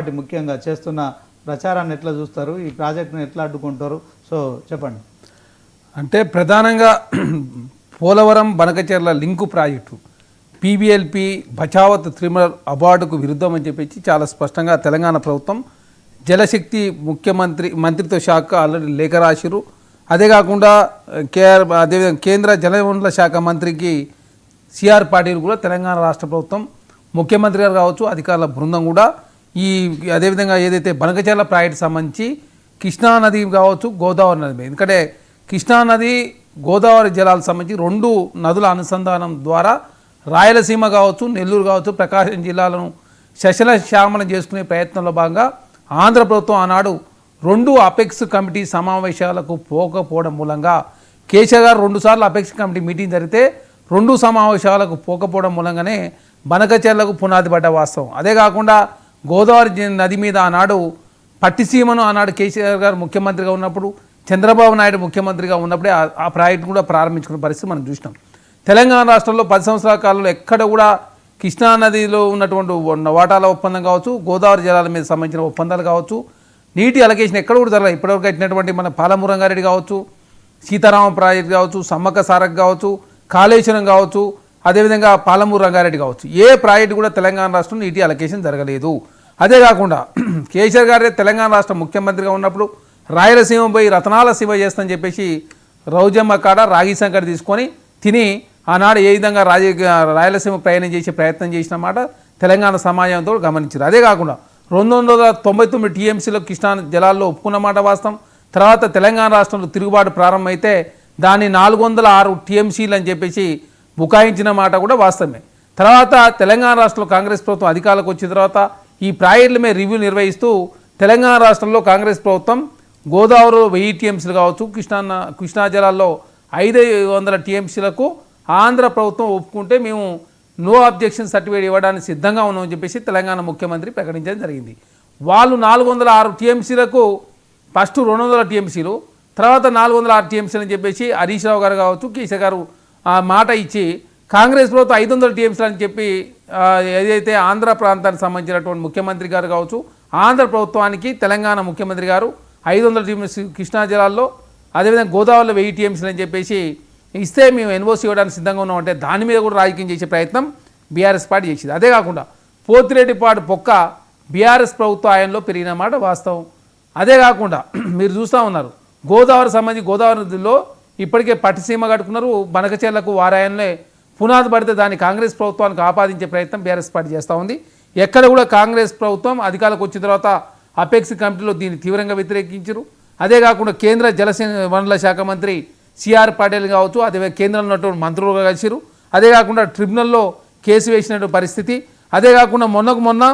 Party ముఖ్యంగా చేస్తున్న ప్రచారాన్ని ఎట్లా చూస్తారు? ఈ ప్రాజెక్టును ఎట్లా అడ్డుకుంటారు? సో చెప్పండి. అంటే ప్రధానంగా Polavaram Banakacherla link project PBLP Bachawat త్రిమల్ అవార్డుకు విరుద్ధం అని చెప్పేసి చాలా స్పష్టంగా తెలంగాణ ప్రభుత్వం జలశక్తి ముఖ్యమంత్రి మంత్రిత్వ శాఖ ఆల్రెడీ లేఖ రాసిరు అదే కాకుండా కేఆర్ అదేవిధంగా కేంద్ర జలవనరుల శాఖ మంత్రికి సిఆర్ పాటిల్ కూడా తెలంగాణ రాష్ట్ర ప్రభుత్వం ముఖ్యమంత్రి గారు కావచ్చు అధికారుల బృందం కూడా ఈ అదేవిధంగా ఏదైతే బనకచర్ల ప్రాజెక్టు సంబంధించి కృష్ణానది కావచ్చు గోదావరి నది ఎందుకంటే కృష్ణానది గోదావరి జలాలకు సంబంధించి రెండు నదుల అనుసంధానం ద్వారా రాయలసీమ కావచ్చు నెల్లూరు కావచ్చు ప్రకాశం జిల్లాలను శశల శ్యామలం చేసుకునే ప్రయత్నంలో భాగంగా ఆంధ్ర ప్రభుత్వం ఆనాడు రెండు అపెక్స్ కమిటీ సమావేశాలకు పోకపోవడం మూలంగా కేసీఆర్ గారు రెండుసార్లు అపెక్స్ కమిటీ మీటింగ్ జరిగితే రెండు సమావేశాలకు పోకపోవడం మూలంగానే బనకచర్లకు పునాది పడ్డ వాస్తవం. అదే కాకుండా గోదావరి నది మీద ఆనాడు పట్టిసీమను ఆనాడు కేసీఆర్ గారు ముఖ్యమంత్రిగా ఉన్నప్పుడు చంద్రబాబు నాయుడు ముఖ్యమంత్రిగా ఉన్నప్పుడే ఆ- ప్రాజెక్టు కూడా ప్రారంభించుకున్న పరిస్థితి మనం చూసినాం. తెలంగాణ రాష్ట్రంలో పది సంవత్సరాల కాలంలో ఎక్కడ కూడా కృష్ణా నదిలో ఉన్నటువంటి వాటాల ఒప్పందం కావచ్చు గోదావరి జలాల మీద సంబంధించిన ఒప్పందాలు కావచ్చు నీటి అలకేషన్ ఎక్కడ కూడా జరగలేదు. ఇప్పటివరకు కట్టినటువంటి మన పాలమురంగారెడ్డి కావచ్చు సీతారామ ప్రాజెక్ట్ కావచ్చు సమ్మక్క సారక్ కావచ్చు కాళేశ్వరం కావచ్చు అదేవిధంగా పాలమూరు రంగారెడ్డి కావచ్చు. ఏ ప్రాజెక్టు కూడా తెలంగాణ రాష్ట్రంలో నీటి అలకేషన్ జరగలేదు. అదే కాకుండా కేసీఆర్ గారే తెలంగాణ రాష్ట్ర ముఖ్యమంత్రిగా ఉన్నప్పుడు రాయలసీమ పోయి రతనాల సీమ చేస్తని చెప్పేసి రౌజమ్మ కాడ రాగి సంకట తీసుకొని తిని ఆనాడు ఏ విధంగా రాజ రాయలసీమ ప్రయాణం చేసే ప్రయత్నం చేసిన మాట తెలంగాణ సమాజంతో గమనించారు. అదే కాకుండా రెండు వందల తొంభై తొమ్మిది టీఎంసీలో కృష్ణా జలాల్లో ఒప్పుకున్న మాట వాస్తవం. తర్వాత తెలంగాణ రాష్ట్రంలో తిరుగుబాటు ప్రారంభమైతే దాన్ని నాలుగు వందల ఆరు టీఎంసీలు అని చెప్పేసి బుకాయించిన మాట కూడా వాస్తవమే. తర్వాత తెలంగాణ రాష్ట్రంలో కాంగ్రెస్ ప్రభుత్వం అధికారులకు వచ్చిన తర్వాత ఈ ప్రాజెక్టుల మీద రివ్యూ నిర్వహిస్తూ తెలంగాణ రాష్ట్రంలో కాంగ్రెస్ ప్రభుత్వం గోదావరి వెయ్యి టీఎంసీలు కావచ్చు కృష్ణా కృష్ణా జలాల్లో ఐదు వందల టీఎంసీలకు ఆంధ్ర ప్రభుత్వం ఒప్పుకుంటే మేము నో అబ్జెక్షన్ సర్టిఫికేట్ ఇవ్వడానికి సిద్ధంగా ఉన్నామని చెప్పేసి తెలంగాణ ముఖ్యమంత్రి ప్రకటించడం జరిగింది. వాళ్ళు నాలుగు వందల ఆరు టీఎంసీలకు ఫస్ట్ రెండు వందల టీఎంసీలు తర్వాత నాలుగు వందల ఆరు టీఎంసీలు అని చెప్పేసి హరీష్ రావు గారు కావచ్చు కేసీఆర్ గారు ఆ మాట ఇచ్చి కాంగ్రెస్ ప్రభుత్వం ఐదు వందల టీఎంసీలు అని చెప్పి ఏదైతే ఆంధ్ర ప్రాంతానికి సంబంధించినటువంటి ముఖ్యమంత్రి గారు కావచ్చు ఆంధ్ర ప్రభుత్వానికి తెలంగాణ ముఖ్యమంత్రి గారు ఐదు వందల టీఎంసీ కృష్ణా జిల్లాలో అదేవిధంగా గోదావరిలో వెయ్యి టీఎంసీలు అని చెప్పేసి ఇస్తే మేము ఎన్ఓసీ ఇవ్వడానికి సిద్ధంగా ఉన్నామంటే దాని మీద కూడా రాజకీయం చేసే ప్రయత్నం బీఆర్ఎస్ పార్టీ చేసింది. అదే కాకుండా పోతిరెడ్డిపాడు పొక్క బీఆర్ఎస్ ప్రభుత్వ ఆయంలో పెరిగిన మాట వాస్తవం. అదే కాకుండా మీరు చూస్తూ ఉన్నారు గోదావరి సంబంధించి గోదావరి నదిలో ఇప్పటికే పట్టిసీమ కట్టుకున్నారు. బనకచేర్లకు వారాయనలే పునాది పడితే దాన్ని కాంగ్రెస్ ప్రభుత్వానికి ఆపాదించే ప్రయత్నం బీఆర్ఎస్ పార్టీ చేస్తూ ఉంది. ఎక్కడ కూడా కాంగ్రెస్ ప్రభుత్వం అధికారులకు వచ్చిన తర్వాత అపెక్స్ కమిటీలో దీన్ని తీవ్రంగా వ్యతిరేకించారు. అదే కాకుండా కేంద్ర జలసే వనరుల శాఖ మంత్రి సిఆర్ పాటిల్ కావచ్చు అదే కేంద్రంలో ఉన్నటువంటి మంత్రులుగా కలిసిరు అదే కాకుండా ట్రిబ్యునల్లో కేసు వేసినటువంటి పరిస్థితి. అదే కాకుండా మొన్నకు మొన్న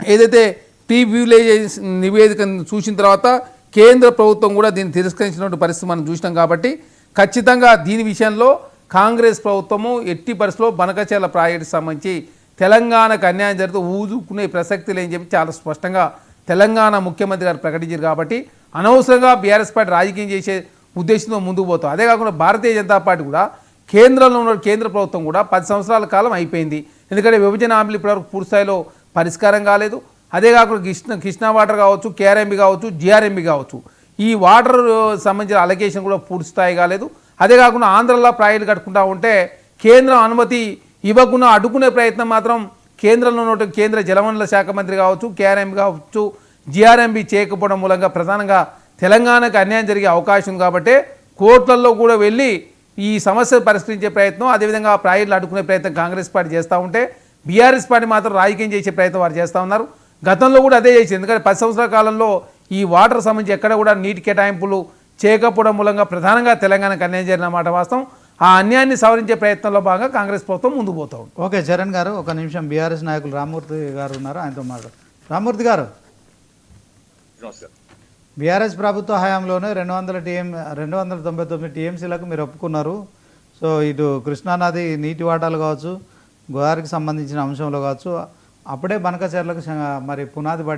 ఏదైతే టీ విలేజ్ నివేదికను చూసిన తర్వాత కేంద్ర ప్రభుత్వం కూడా దీన్ని తిరస్కరించినటువంటి పరిస్థితి మనం చూసినాం కాబట్టి ఖచ్చితంగా దీని విషయంలో కాంగ్రెస్ ప్రభుత్వము ఎట్టి పరిస్థితిలో బనకచేల ప్రాజెక్టు సంబంధించి తెలంగాణకు అన్యాయం జరిగితే ఊదుకునే ప్రసక్తి లేని చెప్పి చాలా స్పష్టంగా తెలంగాణ ముఖ్యమంత్రి గారు ప్రకటించారు కాబట్టి అనవసరంగా బీఆర్ఎస్ పార్టీ రాజకీయం చేసే ఉద్దేశంతో ముందుకు పోతాం. అదే కాకుండా భారతీయ జనతా పార్టీ కూడా కేంద్రంలో ఉన్న కేంద్ర ప్రభుత్వం కూడా పది సంవత్సరాల కాలం అయిపోయింది. ఎందుకంటే విభజన హామీలు ఇప్పటివరకు పూర్తి స్థాయిలో పరిష్కారం కాలేదు. అదే కాకుండా కృష్ణ కృష్ణా వాటర్ కావచ్చు కేఆర్ఎంబి కావచ్చు జిఆర్ఎంబి కావచ్చు ఈ వాటర్ సంబంధించిన అలొకేషన్ కూడా పూర్తి స్థాయి కాలేదు. అదే కాకుండా ఆంధ్రలో ప్రాజెక్టులు కట్టుకుంటా ఉంటే కేంద్రం అనుమతి ఇవ్వకుండా అడ్డుకునే ప్రయత్నం మాత్రం కేంద్రంలో ఉన్న కేంద్ర జలవనరుల శాఖ మంత్రి కావచ్చు కేఆర్ఎంబి కావచ్చు జిఆర్ఎంబి చేయకపోవడం మూలంగా ప్రధానంగా తెలంగాణకు అన్యాయం జరిగే అవకాశం కాబట్టి కోర్టులలో కూడా వెళ్ళి ఈ సమస్య పరిష్కరించే ప్రయత్నం అదేవిధంగా ప్రాజెక్టులు అడ్డుకునే ప్రయత్నం కాంగ్రెస్ పార్టీ చేస్తూ ఉంటే బీఆర్ఎస్ పార్టీ మాత్రం రాజకీయం చేసే ప్రయత్నం వారు చేస్తూ ఉన్నారు. గతంలో కూడా అదే చేసింది. ఎందుకంటే పది సంవత్సరాల కాలంలో ఈ వాటర్ సంబంధించి ఎక్కడ కూడా నీటి కేటాయింపులు చేయకపోవడం మూలంగా ప్రధానంగా తెలంగాణకు అన్యాయం జరిగిన మాట వాస్తవం. ఆ అన్యాయాన్ని సవరించే ప్రయత్నంలో భాగంగా కాంగ్రెస్ ప్రభుత్వం ముందుకు పోతా ఉంది. ఓకే చరణ్ గారు ఒక నిమిషం బీఆర్ఎస్ నాయకులు రామ్మూర్తి గారు ఉన్నారు ఆయనతో మాట్లాడు రామ్మూర్తి గారు. నమస్కారం. బీఆర్ఎస్ ప్రభుత్వ హయాంలోనే రెండు వందల టీఎం రెండు వందల తొంభై తొమ్మిది టీఎంసీలకు మీరు ఒప్పుకున్నారు. సో ఇటు కృష్ణానది నీటి వాటాలు కావచ్చు గోదావరికి సంబంధించిన అంశంలో కావచ్చు అప్పుడే బనకచర్లకు మరి పునాది